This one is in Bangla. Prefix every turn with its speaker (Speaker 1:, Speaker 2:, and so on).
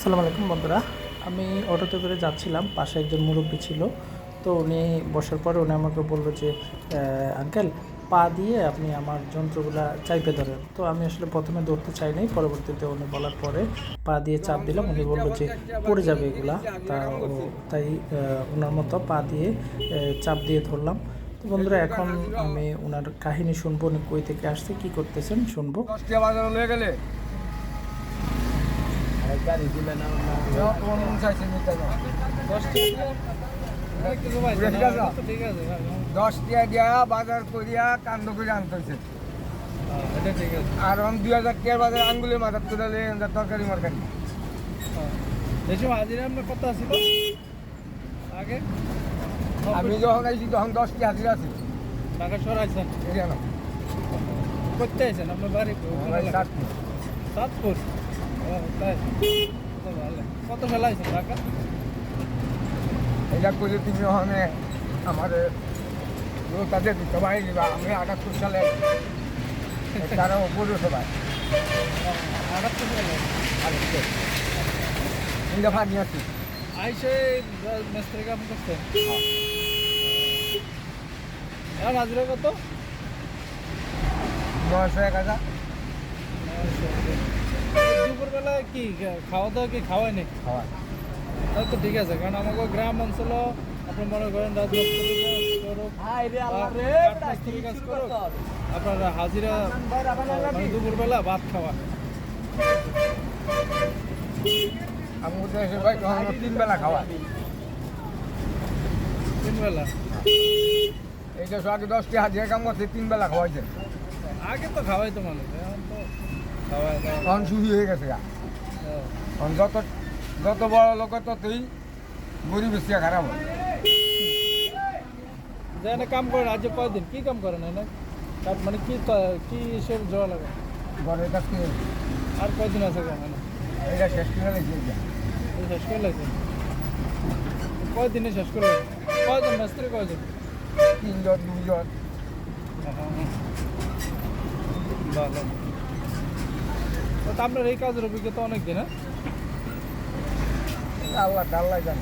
Speaker 1: আসসালামু আলাইকুম, বন্ধুরা। আমি অটোতে করে যাচ্ছিলাম, পাশে একজন মুরব্বী ছিল। তো উনি বসার পরে উনি আমাকে বলল যে আঙ্কেল পা দিয়ে আপনি আমার যন্ত্রগুলা চাইপে ধরেন। তো আমি আসলে প্রথমে ধরতে চাই নাই, পরবর্তীতে উনি বলার পরে পা দিয়ে চাপ দিলাম। উনি বলল যে, পড়ে যাবে এগুলা। তা তাই ওনার মতো পা দিয়ে চাপ দিয়ে ধরলাম। তো বন্ধুরা, এখন আমি ওনার কাহিনী শুনব, উনি কই থেকে আসছে, কি করতেছেন, শুনব।
Speaker 2: দশটা ঠিক আছে? দশ টিয়া দিয়া বাজার করিয়া কান্দ করে আনতে হয়েছে আর দুই হাজার টিয়ার বাজার আঙ্গুলে মাথার তুলে তরকারি মরকারি
Speaker 3: কত আছিল আগে?
Speaker 2: আমি যখন আইছি তখন দশ টিয়া হাজিরা আছে।
Speaker 3: টাকা সরাইছেন করতে আইছেন? আপনার বাড়ি? সাতপুর। ভালো কত সালে আইছেন টাকা
Speaker 2: এটা করে তুমি ওখানে আমার তাদের সবাই দিবা আমি আটাত্তর সালে তারা উপরে সবাই
Speaker 3: আটাত্তর সালে
Speaker 2: দফা নিয়ে আসছি
Speaker 3: আইসে মিস্ত্রি কাম হাজিরা কত?
Speaker 2: নয়শো এক হাজার।
Speaker 3: দুপুরবেলা কি খাওয়া দাওয়া কি খাওয়াই নাকি
Speaker 2: খাওয়া
Speaker 3: তাই তো ঠিক আছে কারণ আমাকে গ্রাম অঞ্চল আপনি মনে করেন আপনার হাজিরা মানে দুপুরবেলা ভাত খাওয়া।
Speaker 2: আমি উদ্দেশ্যে ভাই তখন তিন বেলা খাওয়া
Speaker 3: তিন বেলা
Speaker 2: এইটা সব আগে দশটি হাজিরা কাম করছে তিন বেলা খাওয়াইছে
Speaker 3: আগে তো খাওয়াই তো মানুষ এখন তো
Speaker 2: তখন শুরু হয়ে গেছে গা। তখন যত যত বড় লোক ততই গরিব বেশি খারাপ হয়।
Speaker 3: যে এনে কাম করেন আজ কয়দিন? কি কাম করেন এনে? কাম- মানে কি কি সব জোড়া লাগে?
Speaker 2: ঘরের থেকে
Speaker 3: আর কয়দিন আছে কাম এনে?
Speaker 2: এটা শেষ করে লেগেছে
Speaker 3: শেষ করে লাগছে কয়দিনে শেষ করলেন কয়জন মিস্ত্রি কয়জন?
Speaker 2: তিনজন দুজন
Speaker 3: ভালো। আপনার এই কাজের অভিজ্ঞতা অনেক দিন হ্যাঁ
Speaker 2: আল্লাহ আল্লাহ জানে।